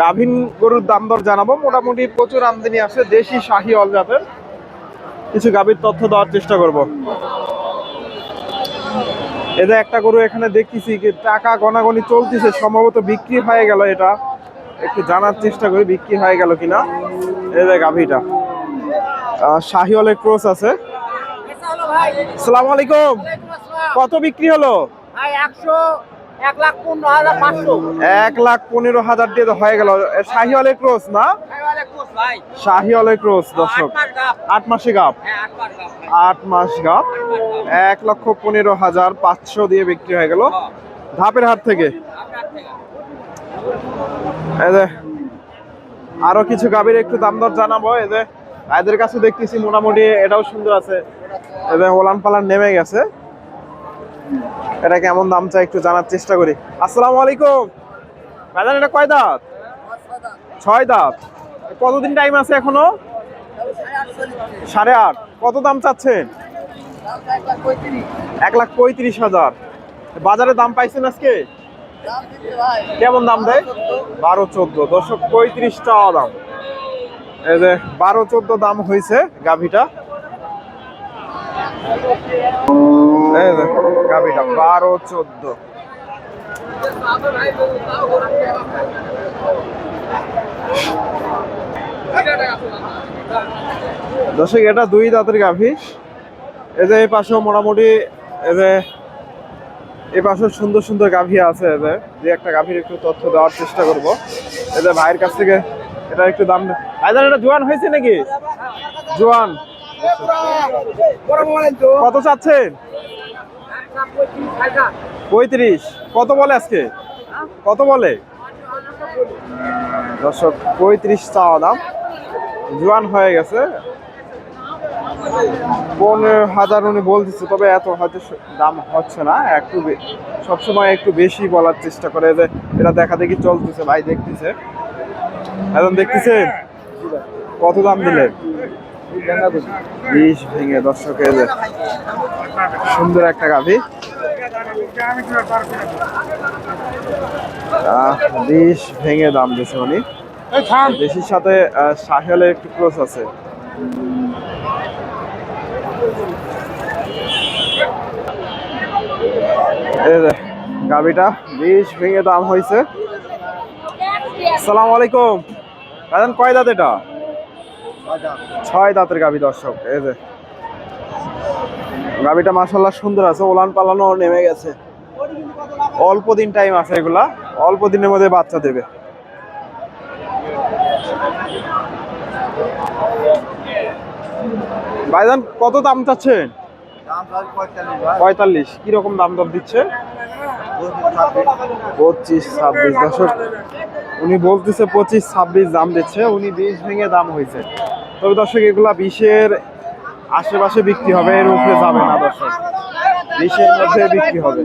গাভীন গরুর দাম দর জানাব। মোটামুটি প্রচুর আমদানি আছে দেশি শাহি অল জাতের। কিছু গাভীর তথ্য দেওয়ার চেষ্টা করব। এদের একটা গরু এখানে দেখতেছি টাকা গনাগনি চলতেছে সম্ভবত বিক্রি হয়ে গেল এটা। একটু জানার চেষ্টা করি বিক্রি হয়ে গেল কিনা। এদের গাভীটা। আহ, শাহিওয়ালের ক্রস আছে। সালাম আলাইকুম। কত বিক্রি হলো? একশো। এক লাখ পনেরো হাজার দিয়ে হয়ে গেল। ক্রস না? ক্রস দর্শক। আট মাস গাপ। আট মাসে গাপ? হ্যাঁ আট মাস এক লক্ষ পনেরো হাজার পাঁচশো দিয়ে বিক্রি হয়ে গেল। ধাপের হাট থেকে। আরও কিছু গাভীর একটু দাম দর জানাব। এই যে এদের কাছে দেখতেছি মোটামুটি এটাও সুন্দর আছে। ওলান পালান নেমে গেছে। এটা কেমন দাম চাই একটু জানার চেষ্টা করি। আসসালামু আলাইকুম। ভাইজান, এটা কয় দাঁত? ছয় দাঁত। কতদিন টাইম আছে এখনও? সাড়ে আট। কত দাম চাচ্ছেন? এক লাখ পঁয়ত্রিশ হাজার। বাজারে দাম পাইছেন আজকে? কেমন দাম দেয়? বারো চোদ্দ। দশক পঁয়ত্রিশ টাকা দাম। এই যে, বারো চোদ্দ দাম হয়েছে গাভিটা। গাভিটা বারো চোদ্দ। দর্শক এটা দুই দাঁতের গাভী এই যে এই পাশেও মোটামুটি এই যে এই পাশে সুন্দর সুন্দর গাভী আছে যে। একটা গাভীর একটু তথ্য দেওয়ার চেষ্টা করব। এদের ভাইয়ের কাছ থেকে এটা একটু দাম এটা জোয়ান হয়েছে নাকি? জোয়ান। কত চাচ্ছেন? পঁয়ত্রিশ। কত বলে আজকে? কত বলে? দর্শক, পঁয়ত্রিশ চাওয়া দাম। জোয়ান হয়ে গেছে। পনেরো হাজার উনি বলতেছে, তবে এত হয়তো দাম হচ্ছে না। একটু সবসময় একটু বেশি বলার চেষ্টা করে যে এটা দেখা দেখি চলতেছে, ভাই দেখতেছে। এখন দেখতেছেন কত দাম দিলেন? বিষ ভেঙে দর্শকের সুন্দর একটা গাভি। বিষ ভেঙে দাম দিয়েছে উনি। দেশির সাথে সাহেলের একটু ক্রস আছে। গাভিটা বিষ ভেঙে দাম হয়েছে। সালাম আলাইকুম। দাদান কয় দাঁত এটা? ছয় দাঁতের গাভি দর্শক, এই যে। গাভিটা মাসাল্লাহ সুন্দর আছে, ওলান পালানো নেমে গেছে। অল্প দিন টাইম আছে এগুলা, অল্প দিনের মধ্যে বাচ্চা দেবে। ভাইজান, কত দাম চাচ্ছেন? পঁয়তাল্লিশ, কীরকম দাম দর দিচ্ছে? পঁচিশ, ছাব্বিশ। দশক উনি বলতেছে পঁচিশ, ছাব্বিশ দাম দিচ্ছে, উনি বিশ ভেঙে দাম হয়েছে তবে দর্শক, এগুলা বিশের আশেপাশে বিক্রি হবে, এর উপরে যাবে না দর্শক। বিশের মধ্যে বিক্রি হবে।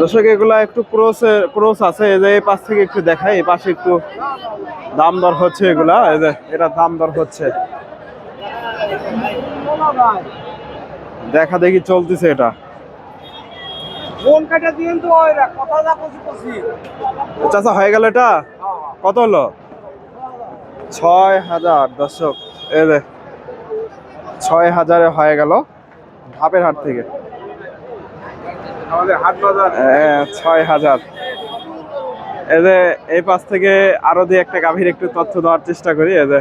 দর্শক, এগুলা একটু ক্রোস ক্রোস আছে, এই যে এই পাশ থেকে একটু দেখাই, এই পাশে একটু দাম দর হচ্ছে এগুলা, এই যে এটা দাম দর হচ্ছে। দেখা দেখি চলতেছে এটা। ফোন কাটা দিন তো ওইরা কথা যা কছি কছি চাচা হয়ে গেল এটা? কত হলো? ছয় হাজার দর্শক এই যে ছয় হাজারে হয়ে গেল ধাপের হাট থেকে। আমাদের হাট বাজার। হ্যাঁ, ছয় হাজার। এই যে এই পাশ থেকে আরও দিয়ে একটা গাভীর একটু তথ্য দেওয়ার চেষ্টা করি এই যে।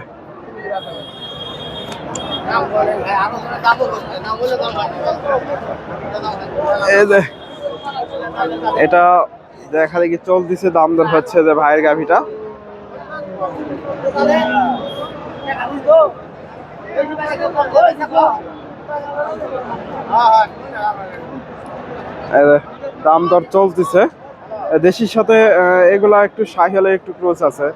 এই যে এটা দেখা দেখি চলতেছে, দাম দর হচ্ছে যে ভাইয়ের গাভীটা। দাম দর চলতেছে। দেশির সাথে এগুলা একটু সাহিয়ালের একটু ক্রোচ আছে।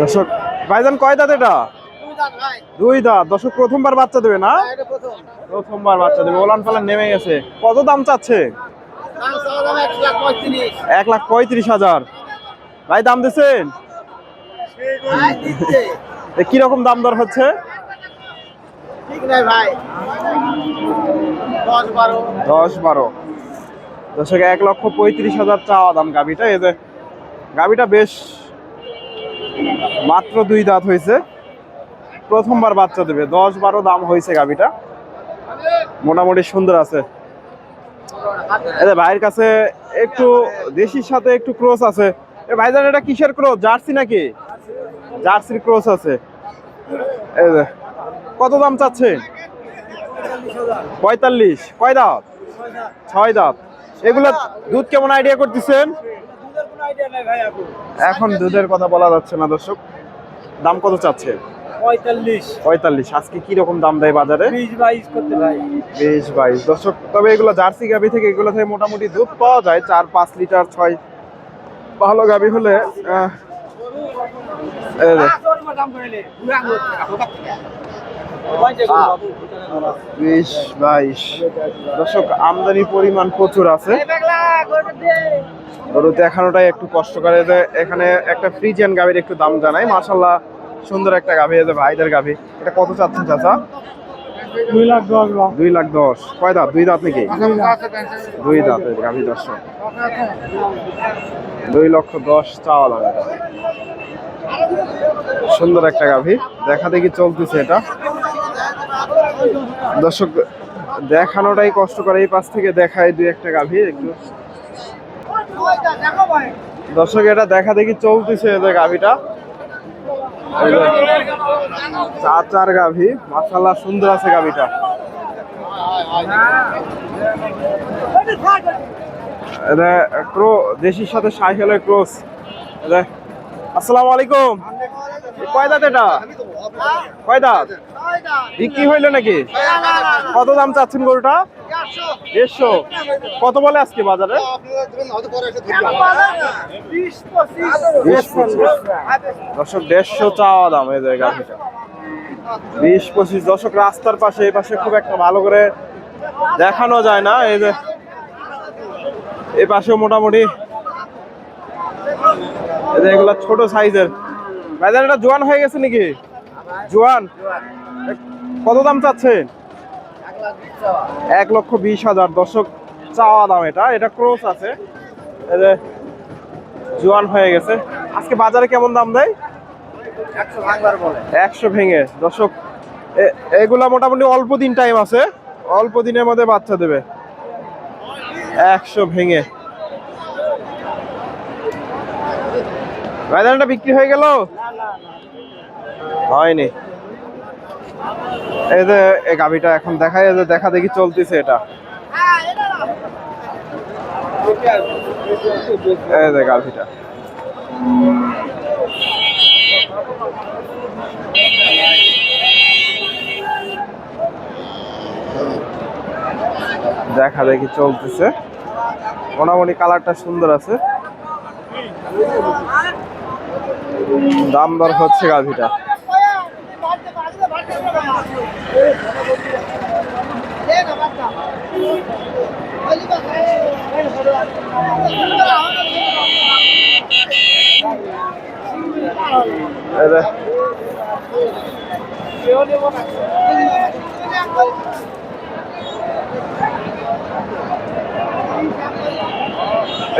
দর্শক, ভাইজান কয় দাঁত এটা? দুই দাঁত। দর্শক, প্রথমবার বাচ্চা দেবে না? প্রথমবার বাচ্চা দেবে। ওলান পালান নেমে গেছে। কত দাম চাচ্ছে? এক লাখ পঁয়ত্রিশ হাজার। ভাই, দাম দিচ্ছেন? কীরকম দাম দর হচ্ছে? ভাই? দশ বারো। দর্শক, এক লক্ষ পঁয়ত্রিশ হাজার চাওয়া দাম গাভিটা। যে গাভিটা বেশ মাত্র দুই দাঁত হয়েছে। প্রথমবার বাচ্চা দেবে। দশ বারো দাম হয়েছে গাভিটা। মোটামুটি সুন্দর আছে। ভাইয়ের কাছে একটু দেশির সাথে একটু ক্রস আছে। এ ভাইজান, এটা কিসের ক্রস? জার্সি নাকি? জার্সির ক্রস আছে। এই কত দাম চাচ্ছেন পঁয়তাল্লিশ। কয় দাঁত? ছয় দাঁত। এগুলো দুধ কেমন আইডিয়া করতেছেন? এখন দুধের কথা বলা যাচ্ছে না দর্শক। দাম কত চাচ্ছে? পঁয়তাল্লিশ। আজকে কি রকম দাম দেয় বাজারে? বিশ বাইশ ভাই দর্শক তবে এগুলো জার্সি গাভি থেকে এগুলো থেকে মোটামুটি দুধ পাওয়া যায়। চার পাঁচ লিটার ছয় ভালো গাভি হলে বিশ বাইশ। দর্শক আমদানি পরিমাণ প্রচুর আছে। গরু দেখানোটাই একটু কষ্টকর। এই যে এখানে একটা ফ্রিজিয়ান গাভির একটু দাম জানাই। মাশাল্লাহ সুন্দর একটা গাভি যে ভাইদের গাভি। এটা কত চাচ্ছেন চাচা? দুই লাখ দশ দুই লাখ দশ। কয় দাঁত? দুই দাঁত নাকি? দুই দাঁতের গাভি দর্শক। দুই লক্ষ দশ চাওয়া লাগে সুন্দর একটা গাভি। দেখা দেখি চলতেছে এটা। দর্শক, দেখানোটাই কষ্ট করে এই পাশ থেকে দেখায় দুই একটা গাভি, একটু। দর্শক, এটা দেখা দেখি চলতেছে এদের চার চার গাভি মাসাল্লাহ সুন্দর আছে গাভিটা। এটা ক্রো, দেশির সাথে সাইকেলের ক্রস। আসসালামু আলাইকুম। কয় দাঁত এটা? কয় দাঁত? বিক্রি হইল নাকি? কত দাম চাচ্ছেন গরুটা? দেড়শো। কত বলে আজকে বাজারে? দর্শক, দেড়শো চাওয়া দাম এই জায়গা। বিশ পঁচিশ। দশক রাস্তার পাশে, এই পাশে খুব একটা ভালো করে দেখানো যায় না। এই যে, এই পাশেও মোটামুটি এগুলা ছোট সাইজের। ভাইজান এটা জোয়ান হয়ে গেছে নাকি? জোয়ান কত দাম চাচ্ছেন? এক লক্ষ বিশ হাজার। দর্শক চাওয়া দাম এটা। এটা ক্রস আছে। জোয়ান হয়ে গেছে। আজকে বাজারে কেমন দাম দেয়? একশো ভেঙে। দর্শক এগুলা মোটামুটি অল্প দিন টাইম আছে। অল্প দিনের মধ্যে বাচ্চা দেবে। একশো ভেঙে। ভাইদানটা বিক্রি হয়ে গেল? হয়নি। এই যে, এই গাভিটা এখন দেখায় যে দেখা দেখি চলতেছে এটা। এই যে গাভিটা। দেখা দেখি চলতেছে। মোটামুটি কালারটা সুন্দর আছে। দাম দর হচ্ছে গাভিটা।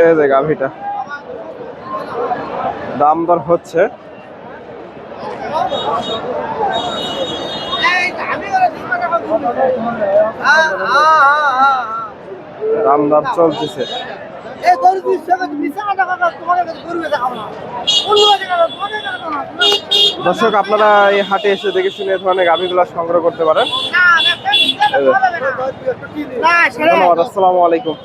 এই যে গাভিটা। দাম দর হচ্ছে দাম দর চলতেছে এই গরু দুই টাকা মিশা টাকা তোমাকে গরু দেখাবো না অন্য টাকা তোমাকে দাম চলতেছে দর্শক আপনারা এই হাটে এসে দেখে শুনে ধরনের গাভীগুলা সংগ্রহ করতে পারেন। ধন্যবাদ আসসালামু আলাইকুম।